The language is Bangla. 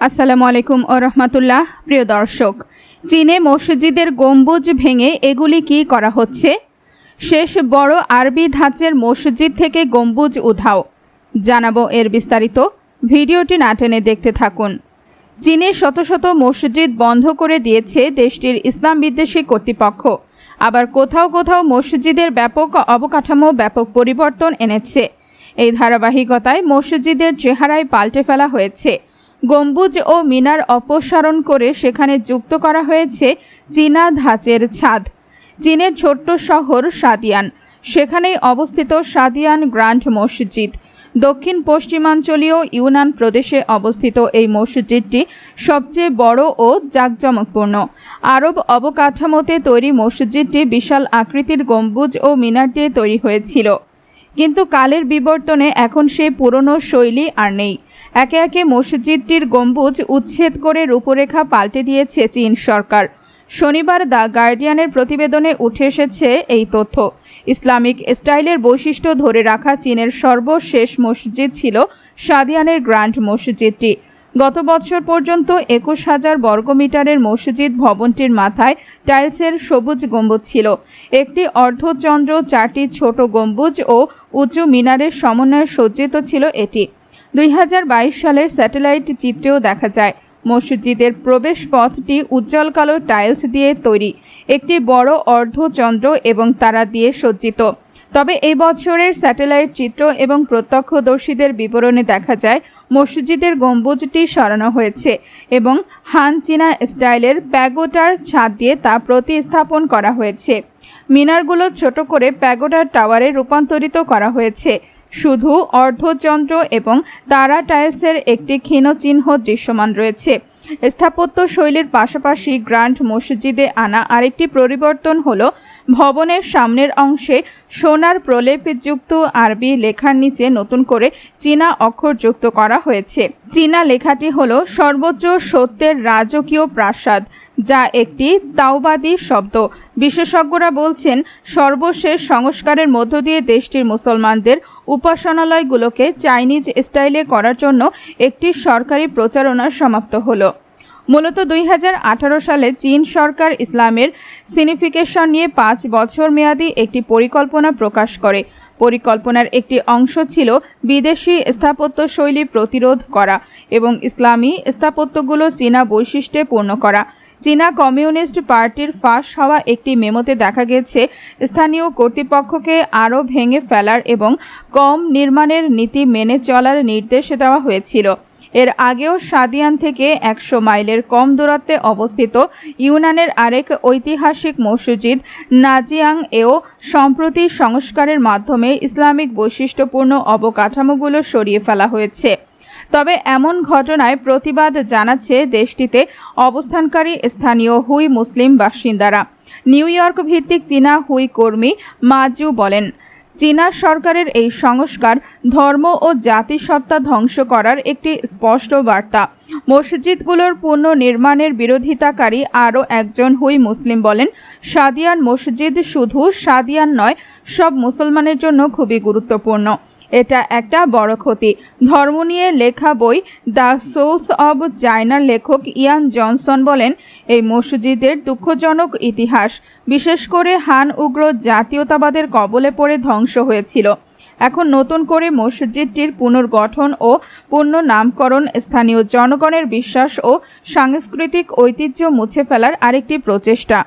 আসসালামু আলাইকুম ও রহমতুল্লাহ, প্রিয় দর্শক। চীনে মসজিদের গম্বুজ ভেঙে এগুলি কি করা হচ্ছে? শেষ বড় আরবি ধাঁচের মসজিদ থেকে গম্বুজ উধাও। জানাব এর বিস্তারিত। ভিডিওটি না টেনে দেখতে থাকুন। চীনে শত শত মসজিদ বন্ধ করে দিয়েছে দেশটির ইসলাম বিদ্বেষী কর্তৃপক্ষ। আবার কোথাও কোথাও মসজিদের ব্যাপক অবকাঠামো, ব্যাপক পরিবর্তন এনেছে। এই ধারাবাহিকতায় মসজিদের চেহারায় পাল্টে ফেলা হয়েছে। গম্বুজ ও মিনার অপসারণ করে সেখানে যুক্ত করা হয়েছে চীনা ধাঁচের ছাদ, চীনের ছোট্ট শহর সাদিয়ান। সেখানেই অবস্থিত সাদিয়ান গ্র্যান্ড মসজিদ। দক্ষিণ পশ্চিমাঞ্চলীয় ইউনান প্রদেশে অবস্থিত এই মসজিদটি সবচেয়ে বড় ও জাঁকজমকপূর্ণ। আরব অবকাঠামোতে তৈরি মসজিদটি বিশাল আকৃতির গম্বুজ ও মিনার দিয়ে তৈরি হয়েছিল। কিন্তু কালের বিবর্তনে এখন সে পুরনো শৈলী আর নেই। একে একে মসজিদটির গম্বুজ উচ্ছেদ করে রূপরেখা পাল্টে দিয়েছে চীন সরকার। শনিবার দ্য গার্ডিয়ানের প্রতিবেদনে উঠে এসেছে এই তথ্য। ইসলামিক স্টাইলের বৈশিষ্ট্য ধরে রাখা চীনের সর্বশেষ মসজিদ ছিল সাদিয়ানের গ্র্যান্ড মসজিদটি। গত বছর পর্যন্ত একুশ হাজার বর্গমিটারের মসজিদ ভবনটির মাথায় টাইলসের সবুজ গম্বুজ ছিল। একটি অর্ধচন্দ্র, চারটি ছোট গম্বুজ ও উঁচু মিনারের সমন্বয়ে সজ্জিত ছিল এটি। দুই হাজার বাইশ সালের স্যাটেলাইট চিত্রেও দেখা যায়। মসজিদের প্রবেশ পথটি উজ্জ্বল কালো টাইলস দিয়ে তৈরি। একটি বড় অর্ধচন্দ্র এবং তারা দিয়ে সজ্জিত। তবে এই বছরের স্যাটেলাইট চিত্র এবং প্রত্যক্ষদর্শীদের বিবরণে দেখা যায়, মসজিদের গম্বুজটি সরানো হয়েছে এবং হান চীনা স্টাইলের প্যাগোটার ছাদ দিয়ে তা প্রতিস্থাপন করা হয়েছে। মিনারগুলো ছোট করে প্যাগোটার টাওয়ারে রূপান্তরিত করা হয়েছে। শুধু অর্ধচন্দ্র এবং তারা টাইলসের একটি ক্ষীণ চিহ্ন দৃশ্যমান রয়েছে। স্থাপত্য শৈলীর পাশাপাশি গ্র্যান্ড মসজিদে আনা আরেকটি পরিবর্তন হল, ভবনের সামনের অংশে সোনার প্রলেপযুক্ত আরবি লেখার নিচে নতুন করে চীনা অক্ষর যুক্ত করা হয়েছে। চীনা লেখাটি হল সর্বোচ্চ সত্যের রাজকীয় প্রাসাদ। যা একটি তাওবাদী শব্দ। বিশেষজ্ঞরা বলছেন, সর্বশেষ সংস্কারের মধ্য দিয়ে দেশটির মুসলমানদের উপাসনালয়গুলোকে চাইনিজ স্টাইলে করার জন্য একটি সরকারি প্রচারণা সমাপ্ত হলো। মূলত দুই হাজার আঠারো সালে চীন সরকার ইসলামের সিনিফিকেশন নিয়ে পাঁচ বছর মেয়াদী একটি পরিকল্পনা প্রকাশ করে। পরিকল্পনার একটি অংশ ছিল বিদেশি স্থাপত্য শৈলী প্রতিরোধ করা এবং ইসলামী স্থাপত্যগুলো চীনা বৈশিষ্ট্যে পূর্ণ করা। চীনা কমিউনিস্ট পার্টির ফাঁস হওয়া একটি মেমোতে দেখা গেছে, স্থানীয় কর্তৃপক্ষকে আরও ভেঙে ফেলার এবং কম নির্মাণের নীতি মেনে চলার নির্দেশ দেওয়া হয়েছিল। এর আগেও সাদিয়ান থেকে একশো মাইলের কম দূরত্বে অবস্থিত ইউনানের আরেক ঐতিহাসিক মসজিদ নাজিয়াং এও সম্প্রতি সংস্কারের মাধ্যমে ইসলামিক বৈশিষ্ট্যপূর্ণ অবকাঠামোগুলো সরিয়ে ফেলা হয়েছে। তবে এমন ঘটনায় প্রতিবাদ জানাচ্ছে দেশটিতে অবস্থানকারী স্থানীয় হুই মুসলিম বাসিন্দারা। নিউ ইয়র্ক ভিত্তিক চীনা হুই কর্মী মাজু বলেন, চীনা সরকারের এই সংস্কার ধর্ম ও জাতিসত্তা ধ্বংস করার একটি স্পষ্ট বার্তা। মসজিদগুলোর পুনর্নির্মাণের বিরোধিতাকারী আরও একজন হুই মুসলিম বলেন, সাদিয়ান মসজিদ শুধু সাদিয়ান নয়, সব মুসলমানের জন্য খুবই গুরুত্বপূর্ণ। এটা একটা বড় ক্ষতি। ধর্ম নিয়ে লেখা বই দ্য সোলস অব চায়নার লেখক ইয়ান জনসন বলেন, এই মসজিদের দুঃখজনক ইতিহাস, বিশেষ করে হান উগ্র জাতীয়তাবাদের কবলে পড়ে ধ্বংস হয়েছিল। এখন নতুন করে মসজিদটির পুনর্গঠন ও পূর্ণ নামকরণ স্থানীয় জনগণের বিশ্বাস ও সাংস্কৃতিক ঐতিহ্য মুছে ফেলার আরেকটি প্রচেষ্টা।